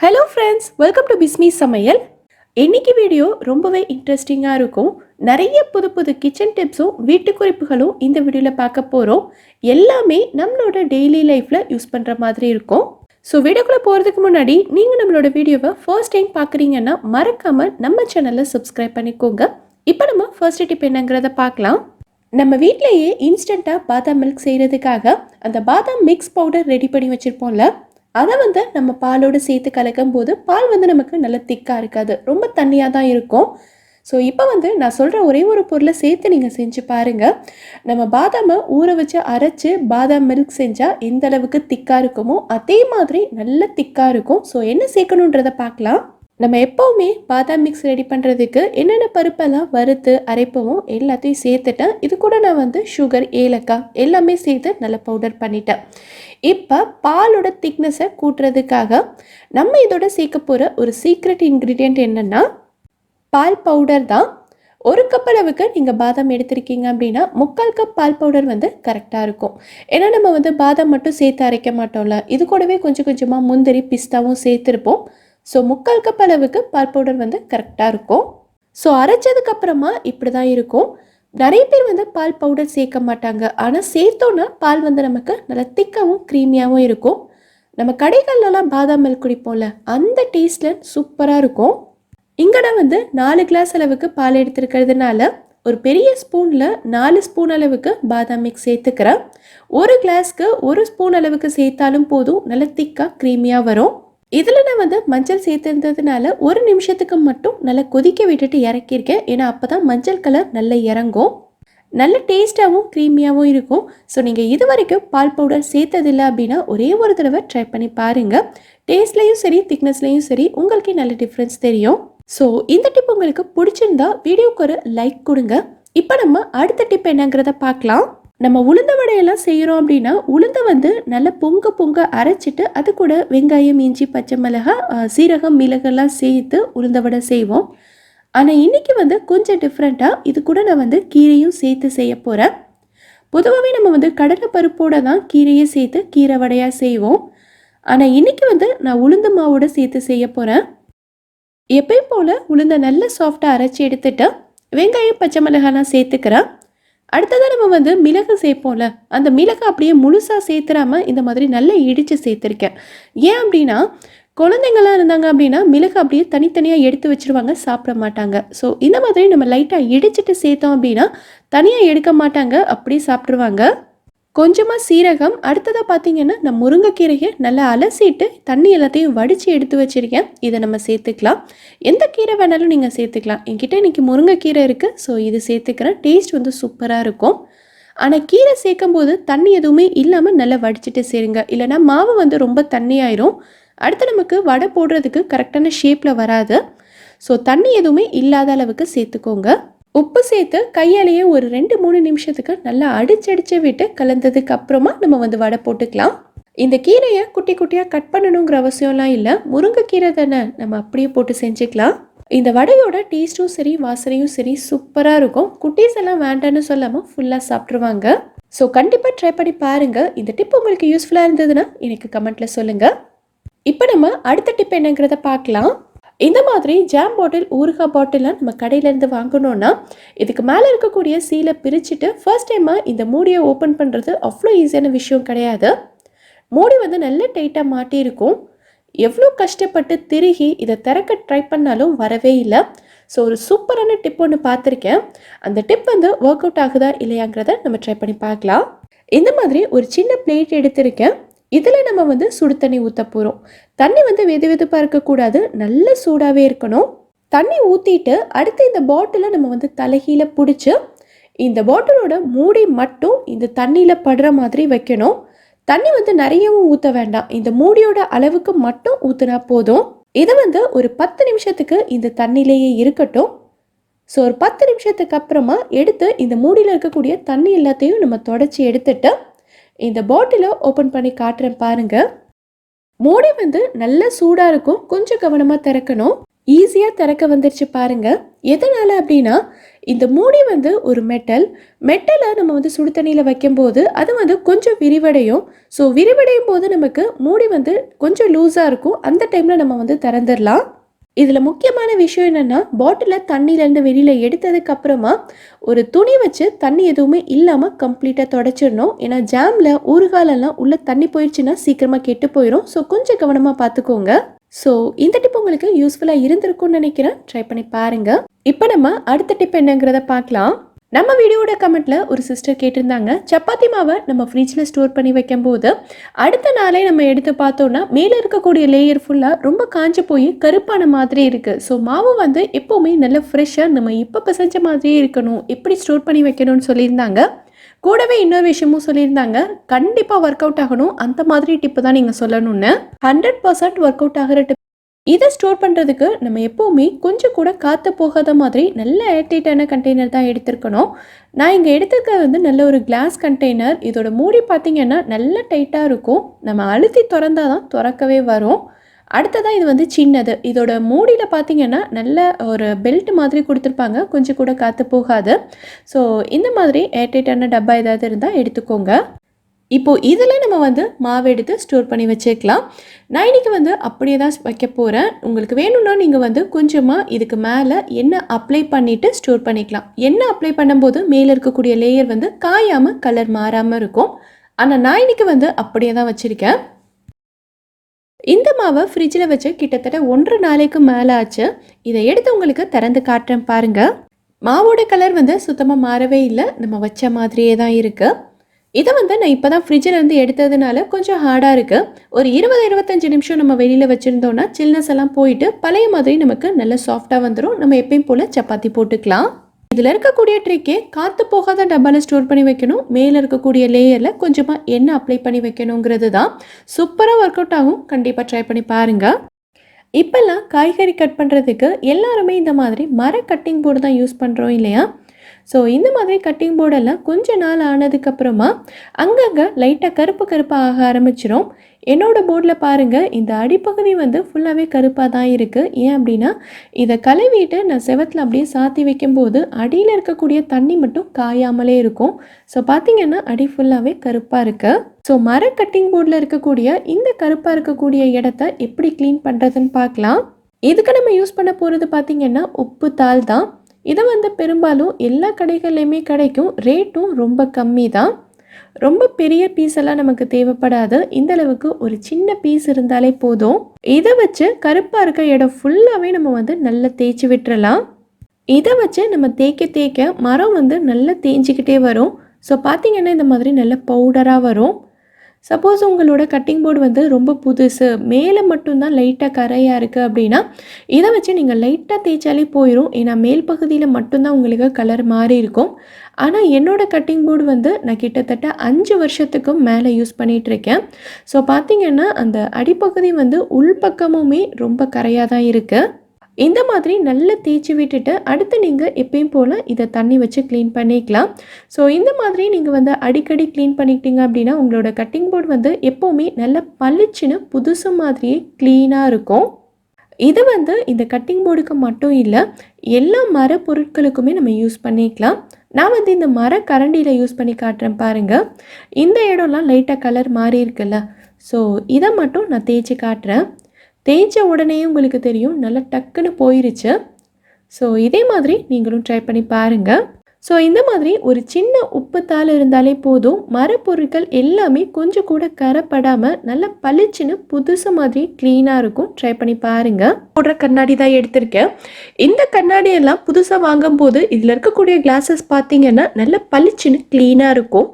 Hello friends welcome to Bismi Samayal இன்னைக்கு video ரொம்பவே இன்ட்ரெஸ்டிங்காக இருக்கும். நிறைய புது புது கிச்சன் டிப்ஸும் வீட்டு குறிப்புகளும் இந்த வீடியோவில் பார்க்க போகிறோம் எல்லாமே நம்மளோட டெய்லி லைஃப்பில் யூஸ் பண்ணுற மாதிரி இருக்கும். ஸோ வீடியோக்குள்ளே போகிறதுக்கு முன்னாடி நீங்கள் நம்மளோட வீடியோவை ஃபர்ஸ்ட் டைம் பார்க்குறீங்கன்னா மறக்காமல் நம்ம சேனலை சப்ஸ்கிரைப் பண்ணிக்கோங்க. இப்போ நம்ம ஃபர்ஸ்ட் டிப் என்னங்கிறத பார்க்கலாம். நம்ம வீட்டிலேயே இன்ஸ்டண்ட்டாக பாதாம் மில்க் செய்கிறதுக்காக அந்த பாதாம் மிக்ஸ் பவுடர் ரெடி பண்ணி வச்சுருப்போம்ல அதை வந்து நம்ம பாலோடு சேர்த்து கலக்கும் போது பால் வந்து நமக்கு நல்ல திக்காக இருக்காது. ரொம்ப தண்ணியாக தான் இருக்கும். ஸோ இப்போ வந்து நான் சொல்கிற ஒரே ஒரு பொருளை சேர்த்து நீங்கள் செஞ்சு பாருங்கள் நம்ம பாதாமை ஊற வச்சு அரைச்சி பாதாம் மில்க் செஞ்சால் எந்த அளவுக்கு திக்காக இருக்குமோ அதே மாதிரி நல்ல திக்காக இருக்கும். ஸோ என்ன சேர்க்கணுன்றதை பார்க்கலாம். நம்ம எப்போவுமே பாதாம் மிக்ஸ் ரெடி பண்ணுறதுக்கு என்னென்ன பருப்பெல்லாம் வறுத்து அரைப்போமோ எல்லாத்தையும் சேர்த்துட்டேன். இது கூட நான் வந்து சுகர் ஏலக்காய் எல்லாமே சேர்த்து நல்லா பவுடர் பண்ணிட்டேன். இப்போ பாலோட திக்னஸை கூட்டுறதுக்காக நம்ம இதோட சேர்க்க போகிற ஒரு சீக்ரெட் இன்க்ரீடியண்ட் என்னென்னா பால் பவுடர் தான். ஒரு கப் அளவுக்கு நீங்கள் பாதாம் எடுத்திருக்கீங்க அப்படின்னா முக்கால் கப் பால் பவுடர் வந்து கரெக்டாக இருக்கும். ஏன்னா நம்ம வந்து பாதாம் மட்டும் சேர்த்து அரைக்க மாட்டோம்ல. இது கூடவே கொஞ்சம் கொஞ்சமாக முந்திரி பிஸ்தாவும் சேர்த்துருப்போம். ஸோ முக்கால் கப் அளவுக்கு பால் பவுடர் வந்து கரெக்டாக இருக்கும். ஸோ அரைச்சதுக்கப்புறமா இப்படி தான் இருக்கும். நிறைய பேர் வந்து பால் பவுடர் சேர்க்க மாட்டாங்க. ஆனால் சேர்த்தோன்னா பால் வந்து நமக்கு நல்லா திக்காகவும் க்ரீமியாகவும் இருக்கும். நம்ம கடைகள்லலாம் பாதாம் மில்க் குடிப்போம்ல அந்த டேஸ்ட்டில் சூப்பராக இருக்கும். இங்கே நான் வந்து நாலு கிளாஸ் அளவுக்கு பால் எடுத்துருக்கிறதுனால ஒரு பெரிய ஸ்பூனில் நாலு ஸ்பூன் அளவுக்கு பாதாம் மிக்ஸ் சேர்த்துக்கிறேன். ஒரு கிளாஸ்க்கு ஒரு ஸ்பூன் அளவுக்கு சேர்த்தாலும் போதும் நல்ல திக்காக க்ரீமியாக வரும். இதில் நான் வந்து மஞ்சள் சேர்த்துருந்ததுனால ஒரு நிமிஷத்துக்கு மட்டும் நல்லா கொதிக்க விட்டுட்டு இறக்கியிருக்கேன். ஏன்னா அப்போ தான் மஞ்சள் கலர் நல்லா இறங்கும். நல்ல டேஸ்ட்டாகவும் க்ரீமியாகவும் இருக்கும். ஸோ நீங்கள் இது வரைக்கும் பால் பவுடர் சேர்த்ததில்லை அப்படின்னா ஒரே ஒரு தடவை ட்ரை பண்ணி பாருங்கள் டேஸ்ட்லேயும் சரி திக்னஸ்லேயும் சரி உங்களுக்கே நல்ல டிஃப்ரென்ஸ் தெரியும். ஸோ இந்த டிப் உங்களுக்கு பிடிச்சிருந்தா வீடியோக்கு ஒரு லைக் கொடுங்க. இப்போ நம்ம அடுத்த டிப் என்னங்கிறத பார்க்கலாம். நம்ம உளுந்த வடையெல்லாம் செய்கிறோம் அப்படின்னா உளுந்தை வந்து நல்லா பொங்க பொங்க அரைச்சிட்டு அது கூட வெங்காயம் இஞ்சி பச்சை மிளகாய் சீரகம் மிளகெல்லாம் சேர்த்து உளுந்த வடை செய்வோம். ஆனால் இன்றைக்கி வந்து கொஞ்சம் டிஃப்ரெண்ட்டாக இது கூட நான் வந்து கீரையும் சேர்த்து செய்ய போகிறேன் பொதுவாகவே நம்ம வந்து கடலை பருப்போடு தான் கீரையை சேர்த்து கீரை வடையாக செய்வோம். ஆனால் இன்னைக்கு வந்து நான் உளுந்து மாவோட சேர்த்து செய்ய போகிறேன் எப்பயும் போல் உளுந்த நல்ல சாஃப்டாக அரைச்சி எடுத்துட்டு வெங்காயம் பச்சை மிளகாலாம் சேர்த்துக்கிறேன். அடுத்ததாக நம்ம வந்து மிளகு சேர்ப்போம்ல அந்த மிளகு அப்படியே முழுசாக சேர்த்துறாம இந்த மாதிரி நல்லா இடித்து சேர்த்துருக்கேன். ஏன் அப்படின்னா குழந்தைங்களாம் இருந்தாங்க அப்படின்னா மிளகு அப்படியே தனித்தனியாக எடுத்து வச்சிருவாங்க சாப்பிட மாட்டாங்க. ஸோ இந்த மாதிரி நம்ம லைட்டாக இடிச்சிட்டு சேர்த்தோம் அப்படின்னா தனியாக எடுக்க மாட்டாங்க அப்படியே சாப்பிட்ருவாங்க கொஞ்சமாக சீரகம் அடுத்ததாக பார்த்தீங்கன்னா நான் முருங்கைக்கீரையை நல்லா அலசிட்டு தண்ணி எல்லாத்தையும் வடித்து எடுத்து வச்சிருக்கேன். இதை நம்ம சேர்த்துக்கலாம். எந்த கீரை வேணாலும் நீங்கள் சேர்த்துக்கலாம். என்கிட்ட இன்றைக்கி முருங்கைக்கீரை இருக்குது ஸோ இது சேர்த்துக்கிறேன். டேஸ்ட் வந்து சூப்பராக இருக்கும். ஆனால் கீரை சேர்க்கும் போது தண்ணி எதுவுமே இல்லாமல் நல்லா வடிச்சிட்டு சேருங்க. இல்லைனா மாவு வந்து ரொம்ப தண்ணியாயிரும். அடுத்து நமக்கு வடை போடுறதுக்கு கரெக்டான ஷேப்பில் வராது. ஸோ தண்ணி எதுவுமே இல்லாத அளவுக்கு சேர்த்துக்கோங்க. உப்பு சேர்த்து கையாலேயே ஒரு ரெண்டு மூணு நிமிஷத்துக்கு நல்லா அடிச்சடிச்சு விட்டு கலந்ததுக்கு அப்புறமா நம்ம வந்து வடை போட்டுக்கலாம். இந்த கீரையை குட்டி குட்டியாக கட் பண்ணணுங்கிற அவசியம்லாம் இல்லை. முருங்கைக்கீரை தானே நம்ம அப்படியே போட்டு செஞ்சுக்கலாம். இந்த வடையோட டேஸ்ட்டும் சரி வாசனையும் சரி சூப்பராக இருக்கும். குட்டீஸ் எல்லாம் வேண்டான்னு சொல்லாமல் ஃபுல்லாக சாப்பிட்ருவாங்க ஸோ கண்டிப்பாக ட்ரை பண்ணி பாருங்கள் இந்த டிப் உங்களுக்கு யூஸ்ஃபுல்லாக இருந்ததுன்னா எனக்கு கமெண்ட்டில் சொல்லுங்கள் இப்போ நம்ம அடுத்த டிப் என்னங்கிறத பார்க்கலாம். இந்த மாதிரி ஜாம் பாட்டில் ஊறுகாய் பாட்டிலாம் நம்ம கடையிலேருந்து வாங்கணும்னா இதுக்கு மேலே இருக்கக்கூடிய சீலை பிரிச்சுட்டு ஃபர்ஸ்ட் டைமாக இந்த மூடியை ஓப்பன் பண்ணுறது அவ்வளோ ஈஸியான விஷயம் கிடையாது. மூடி வந்து நல்ல டைட்டாக மாட்டியிருக்கும் எவ்வளோ கஷ்டப்பட்டு திருகி இதை திறக்க ட்ரை பண்ணாலும் வரவே இல்லை. ஸோ ஒரு சூப்பரான டிப் ஒன்று பார்த்துருக்கேன். அந்த டிப் வந்து ஒர்க் அவுட் ஆகுதா இல்லையாங்கிறத நம்ம ட்ரை பண்ணி பார்க்கலாம். இந்த மாதிரி ஒரு சின்ன பிளேட் எடுத்திருக்கேன். இதில் நம்ம வந்து சுடு தண்ணி ஊற்ற போகிறோம் தண்ணி வந்து வெது வெதுப்பாக இருக்கக்கூடாது நல்ல சூடாகவே இருக்கணும். தண்ணி ஊற்றிட்டு அடுத்து இந்த பாட்டிலை நம்ம வந்து தலைகீழ பிடிச்சி இந்த பாட்டிலோட மூடி மட்டும் இந்த தண்ணியில் படுற மாதிரி வைக்கணும். தண்ணி வந்து நிறையவும் ஊற்ற வேண்டாம். இந்த மூடியோட அளவுக்கு மட்டும் ஊற்றினா போதும். இது வந்து ஒரு பத்து நிமிஷத்துக்கு இந்த தண்ணியிலேயே இருக்கட்டும். ஸோ ஒரு பத்து நிமிஷத்துக்கு அப்புறமா எடுத்து இந்த மூடியில் இருக்கக்கூடிய தண்ணி எல்லாத்தையும் நம்ம தொடச்சி எடுத்துட்டு இந்த பாட்டிலை ஓப்பன் பண்ணி காட்டுறேன் பாருங்க. மூடி வந்து நல்லா சூடாக இருக்கும். கொஞ்சம் கவனமாக திறக்கணும். ஈஸியாக திறக்க வந்துருச்சு பாருங்க. எதனால் அப்படின்னா இந்த மூடி வந்து ஒரு மெட்டல் மெட்டலை நம்ம வந்து சுடு தண்ணியில் வைக்கும்போது அது வந்து கொஞ்சம் விரிவடையும். ஸோ விரிவடையும் போது நமக்கு மூடி வந்து கொஞ்சம் லூஸாக இருக்கும். அந்த டைமில் நம்ம வந்து திறந்துடலாம். இதில் முக்கியமான விஷயம் என்னென்னா பாட்டிலை தண்ணியிலேருந்து வெளியில் எடுத்ததுக்கு அப்புறமா ஒரு துணி வச்சு தண்ணி எதுவுமே இல்லாமல் கம்ப்ளீட்டாக தொடச்சிடணும். ஏன்னா ஜாமில் ஊறுகாலெல்லாம் உள்ளே தண்ணி போயிடுச்சுன்னா சீக்கிரமாக கெட்டு போயிடும் ஸோ கொஞ்சம் கவனமாக பார்த்துக்கோங்க ஸோ இந்த டிப் உங்களுக்கு யூஸ்ஃபுல்லாக இருந்திருக்கும்னு நினைக்கிறேன். ட்ரை பண்ணி பாருங்கள் இப்போ நம்ம அடுத்த டிப் என்னங்கிறத பார்க்கலாம். நம்ம வீடியோட கமெண்ட்டில் ஒரு சிஸ்டர் கேட்டிருந்தாங்க. சப்பாத்தி மாவை நம்ம ஃப்ரிட்ஜில் ஸ்டோர் பண்ணி வைக்கும்போது அடுத்த நாளே நம்ம எடுத்து பார்த்தோன்னா மேலே இருக்கக்கூடிய லேயர் ஃபுல்லாக ரொம்ப காஞ்சி போய் கருப்பான மாதிரி இருக்குது ஸோ மாவு வந்து எப்போவுமே நல்லா ஃப்ரெஷ்ஷாக நம்ம இப்போ பிசைஞ்ச மாதிரியே இருக்கணும். எப்படி ஸ்டோர் பண்ணி வைக்கணும்னு சொல்லியிருந்தாங்க. கூடவே இன்னொரு விஷயமும் சொல்லியிருந்தாங்க. கண்டிப்பாக ஒர்க் அவுட் ஆகணும். அந்த மாதிரி டிப்பு தான் நீங்கள் சொல்லணும்னு. ஹண்ட்ரட் பர்சன்ட் ஒர்க் அவுட் ஆகிற டிப் இதை ஸ்டோர் பண்ணுறதுக்கு நம்ம எப்போவுமே கொஞ்சம் கூட காற்று போகாத மாதிரி நல்ல ஏர்டைட்டான கண்டெய்னர் தான் எடுத்திருக்கணும். நான் இங்கே எடுத்துருக்கிறது வந்து நல்ல ஒரு கிளாஸ் கண்டெய்னர் இதோட மூடி பார்த்தீங்கன்னா நல்ல டைட்டாக இருக்கும். நம்ம அழுத்தி திறந்தால் தான் திறக்கவே வரும். அடுத்ததாக இது வந்து சின்னது. இதோட மூடியில் பார்த்தீங்கன்னா நல்ல ஒரு பெல்ட் மாதிரி கொடுத்துருப்பாங்க. கொஞ்சம் கூட காற்று போகாது. ஸோ இந்த மாதிரி ஏர்டைட்டான டப்பா ஏதாவது இருந்தால் எடுத்துக்கோங்க. இப்போது இதில் நம்ம வந்து மாவு எடுத்து ஸ்டோர் பண்ணி வச்சுக்கலாம். நான் இன்றைக்கி வந்து அப்படியே தான் வைக்க போகிறேன் உங்களுக்கு வேணும்னா நீங்கள் வந்து கொஞ்சமாக இதுக்கு மேலே எண்ணெய் அப்ளை பண்ணிவிட்டு ஸ்டோர் பண்ணிக்கலாம். எண்ணெய் அப்ளை பண்ணும்போது மேலே இருக்கக்கூடிய லேயர் வந்து காயாமல் கலர் மாறாமல் இருக்கும். ஆனால் நான் இன்றைக்கி வந்து அப்படியே தான் வச்சுருக்கேன். இந்த மாவை ஃப்ரிட்ஜில் வச்சு கிட்டத்தட்ட ஒன்றரை நாளைக்கு மேலே ஆச்சு. இதை எடுத்து உங்களுக்கு திறந்து காட்டுறேன் பாருங்கள் மாவோட கலர் வந்து சுத்தமாக மாறவே இல்லை. நம்ம வச்ச மாதிரியே தான் இருக்குது இதை வந்து நான் இப்போ தான் ஃப்ரிட்ஜிலேருந்து எடுத்ததுனால கொஞ்சம் ஹார்டாக இருக்குது ஒரு இருபது இருபத்தஞ்சு நிமிஷம் நம்ம வெளியில் வச்சுருந்தோன்னா சில்னஸ் எல்லாம் போயிட்டு பழைய மாதிரி நமக்கு நல்ல சாஃப்டாக வந்துடும் நம்ம எப்பயும் போல் சப்பாத்தி போட்டுக்கலாம். இதில் இருக்கக்கூடிய ட்ரிக்கே காற்று போகாத டப்பாவில் ஸ்டோர் பண்ணி வைக்கணும். மேலே இருக்கக்கூடிய லேயரில் கொஞ்சமாக எண்ணெய் அப்ளை பண்ணி வைக்கணுங்கிறது தான் சூப்பராக ஒர்க் அவுட் ஆகும். கண்டிப்பாக ட்ரை பண்ணி பாருங்கள் இப்போல்லாம் காய்கறி கட் பண்ணுறதுக்கு எல்லாருமே இந்த மாதிரி மர கட்டிங் போர்டு தான் யூஸ் பண்ணுறோம் இல்லையா? ஸோ இந்த மாதிரி கட்டிங் போர்டெல்லாம் கொஞ்ச நாள் ஆனதுக்கப்புறமா அங்கங்கே லைட்டாக கருப்பு கருப்பாக ஆக ஆரம்பிச்சிடும் என்னோடய போர்டில் பாருங்கள் இந்த அடிப்பகுதி வந்து ஃபுல்லாகவே கருப்பாக தான் இருக்குது ஏன் அப்படின்னா இதை கழுவிட்டு நான் செவத்தில் அப்படியே சாத்தி வைக்கும்போது அடியில் இருக்கக்கூடிய தண்ணி மட்டும் காயாமலே இருக்கும். ஸோ பார்த்தீங்கன்னா அடி ஃபுல்லாகவே கருப்பாக இருக்குது ஸோ மர கட்டிங் போர்டில் இருக்கக்கூடிய இந்த கருப்பாக இருக்கக்கூடிய இடத்த எப்படி க்ளீன் பண்ணுறதுன்னு பார்க்கலாம். இதுக்கு நம்ம யூஸ் பண்ண போகிறது பார்த்திங்கன்னா உப்பு தாள் தான். இதை வந்து பெரும்பாலும் எல்லா கடைகள்லையுமே கிடைக்கும். ரேட்டும் ரொம்ப கம்மி தான் ரொம்ப பெரிய பீஸ் எல்லாம் நமக்கு தேவைப்படாது. இந்த அளவுக்கு ஒரு சின்ன பீஸ் இருந்தாலே போதும். இதை வச்சு கருப்பாக இருக்க இடம் ஃபுல்லாகவே நம்ம வந்து நல்லா தேய்ச்சி விட்டுறலாம். இதை வச்சு நம்ம தேய்க்க தேய்க்க மரம் வந்து நல்லா தேய்ஞ்சிக்கிட்டே வரும். ஸோ பார்த்திங்கன்னா இந்த மாதிரி நல்ல பவுடராக வரும். சப்போஸ் உங்களோட கட்டிங் போர்டு வந்து ரொம்ப புதுசு மேலே மட்டும்தான் லைட்டாக கரையாக இருக்குது அப்படின்னா இதை வச்சு நீங்கள் லைட்டாக தேய்ச்சாலே போயிடும் ஏன்னா மேல் பகுதியில் மட்டும்தான் உங்களுக்கு கலர் மாறி இருக்கும். ஆனால் என்னோடய கட்டிங் போர்டு வந்து நான் கிட்டத்தட்ட அஞ்சு வருஷத்துக்கும் மேலே யூஸ் பண்ணிகிட்ருக்கேன் ஸோ பார்த்திங்கன்னா அந்த அடிப்பகுதி வந்து உள்பக்கமுமே ரொம்ப கரையாக தான் இருக்குது இந்த மாதிரி நல்லா தேய்ச்சி விட்டுட்டு அடுத்து நீங்கள் எப்பயும் போல் இதை தண்ணி வச்சு க்ளீன் பண்ணிக்கலாம். ஸோ இந்த மாதிரி நீங்கள் வந்து அடிக்கடி க்ளீன் பண்ணிக்கிட்டீங்க அப்படின்னா உங்களோட கட்டிங் போர்டு வந்து எப்போவுமே நல்ல பளிச்சுன்னு புதுசு மாதிரியே க்ளீனாக இருக்கும். இது வந்து இந்த கட்டிங் போர்டுக்கு மட்டும் இல்லை எல்லா மர பொருட்களுக்குமே நம்ம யூஸ் பண்ணிக்கலாம். நான் வந்து இந்த மர கரண்டியில் யூஸ் பண்ணி காட்டுறேன் பாருங்கள் இந்த இடம்லாம் லைட்டாக கலர் மாறி இருக்குல்ல. ஸோ இதை மட்டும் நான் தேய்ச்சி காட்டுறேன். தேய்ச்ச உடனே உங்களுக்கு தெரியும் நல்லா டக்குன்னு போயிருச்சு. ஸோ இதே மாதிரி நீங்களும் ட்ரை பண்ணி பாருங்கள் ஸோ இந்த மாதிரி ஒரு சின்ன உப்புத்தால் இருந்தாலே போதும். மரப்பொருட்கள் எல்லாமே கொஞ்சம் கூட கரைப்படாமல் நல்லா பளிச்சுன்னு புதுசு மாதிரி க்ளீனாக இருக்கும். ட்ரை பண்ணி பாருங்கள் போடுற கண்ணாடி தான் எடுத்திருக்கேன். இந்த கண்ணாடியெல்லாம் புதுசாக வாங்கும்போது இதில் இருக்கக்கூடிய கிளாஸஸ் பார்த்தீங்கன்னா நல்லா பளிச்சுன்னு க்ளீனாக இருக்கும்.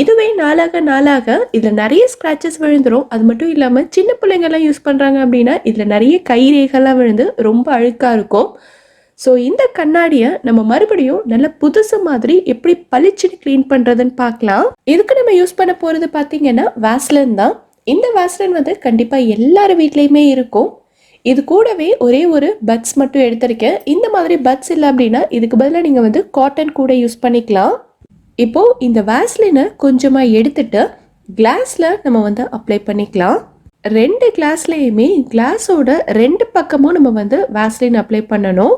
இதுவே நாளாக நாளாக இதில் நிறைய ஸ்க்ராச்சஸ் விழுந்துடும் அது மட்டும் இல்லாமல் சின்ன பிள்ளைங்கள்லாம் யூஸ் பண்ணுறாங்க அப்படின்னா இதில் நிறைய கைரேகெல்லாம் விழுந்து ரொம்ப அழுக்காக இருக்கும். ஸோ இந்த கண்ணாடியை நம்ம மறுபடியும் நல்ல புதுசு மாதிரி எப்படி பளிச்சுன்னு க்ளீன் பண்ணுறதுன்னு பார்க்கலாம். இதுக்கு நம்ம யூஸ் பண்ண போகிறது பார்த்தீங்கன்னா வேஸ்லின் தான். இந்த வேஸ்லின் வந்து கண்டிப்பாக எல்லார் வீட்லேயுமே இருக்கும். இது கூடவே ஒரே ஒரு பட்ஸ் மட்டும் எடுத்திருக்கேன். இந்த மாதிரி பட்ஸ் இல்லை அப்படின்னா இதுக்கு பதிலாக நீங்கள் வந்து காட்டன் கூட யூஸ் பண்ணிக்கலாம். இப்போது இந்த வேஸ்லினை கொஞ்சமாக எடுத்துட்டு கிளாஸில் நம்ம வந்து அப்ளை பண்ணிக்கலாம். ரெண்டு கிளாஸ்லேயுமே கிளாஸோட ரெண்டு பக்கமும் நம்ம வந்து வேஸ்லின் அப்ளை பண்ணணும்.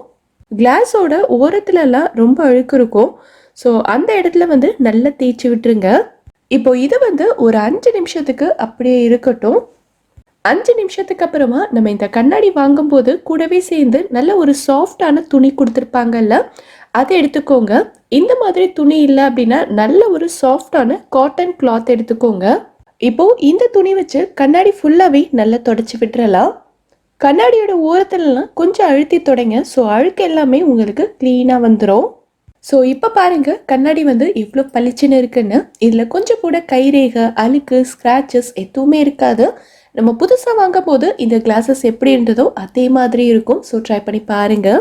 கிளாஸோட ஓரத்துலலாம் ரொம்ப அழுக்கு இருக்கும். ஸோ அந்த இடத்துல வந்து நல்லா தேய்ச்சி விட்டுருங்க. இப்போ இது வந்து ஒரு அஞ்சு நிமிஷத்துக்கு அப்படியே இருக்கட்டும். அஞ்சு நிமிஷத்துக்கு அப்புறமா நம்ம இந்த கண்ணாடி வாங்கும்போது கூடவே சேர்ந்து நல்ல ஒரு சாஃப்டான துணி கொடுத்துருப்பாங்கல்ல அதை எடுத்துக்கோங்க. இந்த மாதிரி துணி இல்லை அப்படின்னா நல்ல ஒரு சாஃப்டான காட்டன் கிளாத் எடுத்துக்கோங்க. இப்போ இந்த துணி வச்சு கண்ணாடி ஃபுல்லாகவே நல்லா தொடச்சி விட்டுறலாம். கண்ணாடியோட ஓரத்துலலாம் கொஞ்சம் அழுத்தி தொடங்க. ஸோ அழுக்கு எல்லாமே உங்களுக்கு க்ளீனாக வந்துடும் ஸோ இப்போ பாருங்கள் கண்ணாடி வந்து எவ்வளோ பளிச்சுன்னு இருக்குன்னு. இதில் கொஞ்சம் கூட கைரேகை அழுக்கு ஸ்க்ராச்சஸ் எதுவுமே இருக்காது. நம்ம புதுசாக வாங்கும் போது இந்த கிளாஸஸ் எப்படி இருந்ததோ அதே மாதிரி இருக்கும். ஸோ ட்ரை பண்ணி பாருங்கள்